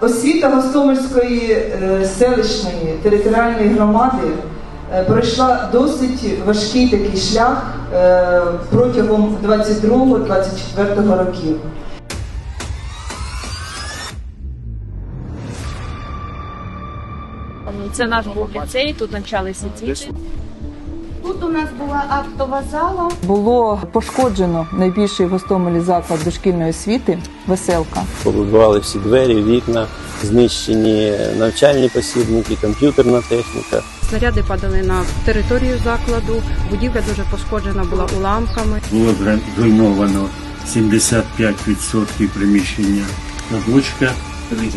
Освіта Гостомельської е, селищної територіальної громади е, пройшла досить важкий такий шлях е, протягом 22-24 років. Це наш був ліцей, тут навчалися діти. Тут у нас була актова зала. Було пошкоджено найбільший в Гостомелі заклад дошкільної освіти Веселка. Побудували всі двері, вікна, знищені навчальні посібники, комп'ютерна техніка. Снаряди падали на територію закладу. Будівля дуже пошкоджена була уламками. було зруйновано 75% приміщення садочка.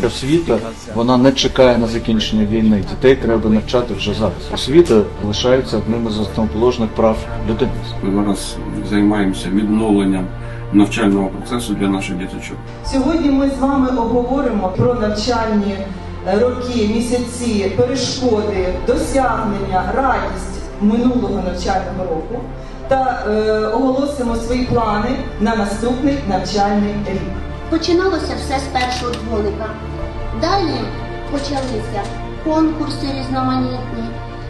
Освіта вона не чекає на закінчення війни. Дітей треба навчати вже зараз. Освіта лишається одним із основоположних прав людини. Ми зараз займаємося відновленням навчального процесу для наших діточок. Сьогодні ми з вами обговоримо про навчальні е, роки, місяці, перешкоди, досягнення, радість минулого навчального року та е, оголосимо свої плани на наступний навчальний рік. Починалося все з першого дзвоника. Далі почалися конкурси різноманітні.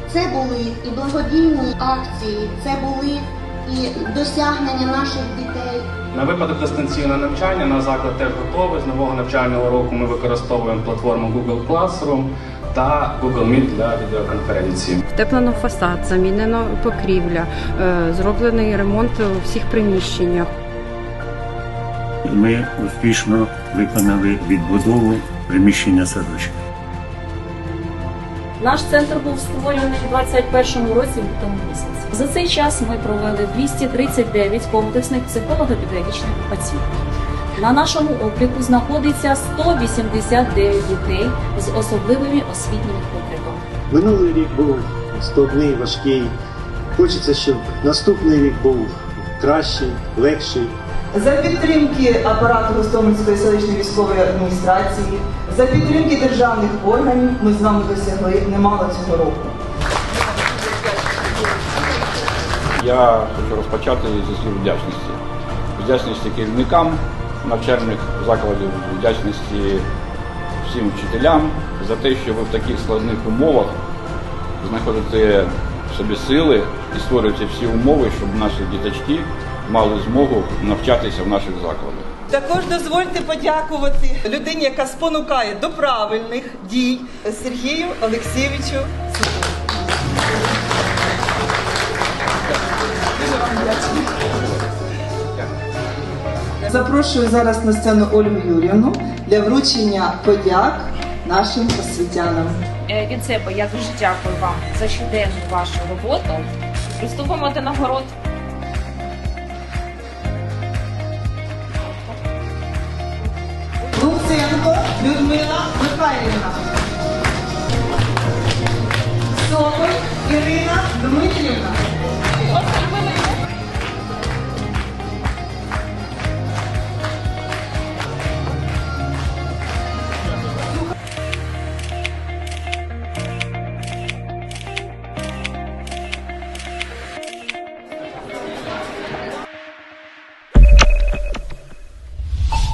Це були і благодійні акції, це були і досягнення наших дітей. На випадок дистанційного навчання наш заклад теж готовий. З нового навчального року ми використовуємо платформу Google Classroom та Google Meet для відеоконференції. Втеплено фасад, замінено покрівля, е, зроблений ремонт у всіх приміщеннях. Ми успішно виконали відбудову приміщення садочка. Наш центр був створений у 21 році в лютому місяці. За цей час ми провели 239 комплексних психолого-педагогічних оцінок. На нашому обліку знаходиться 189 дітей з особливими освітніми потребами. Минулий рік був складний, важкий. Хочеться, щоб наступний рік був кращий, легший. За підтримки апарату Гостомельської селищної військової адміністрації, за підтримки державних органів ми з вами досягли немало цього року. Я хочу розпочати зі слів вдячності. Вдячності керівникам навчальних закладів, вдячності всім вчителям за те, що ви в таких складних умовах знаходите в собі сили і створюєте всі умови, щоб наші діточки мали змогу навчатися в наших закладах. Також дозвольте подякувати людині, яка спонукає до правильних дій Сергію Олексійовичу. Запрошую зараз на сцену Ольгу Юрівну для вручення подяк нашим освітянам. Е, Від себе я дуже дякую вам за щоденну вашу роботу. Приступимо до нагород. i'm Santos.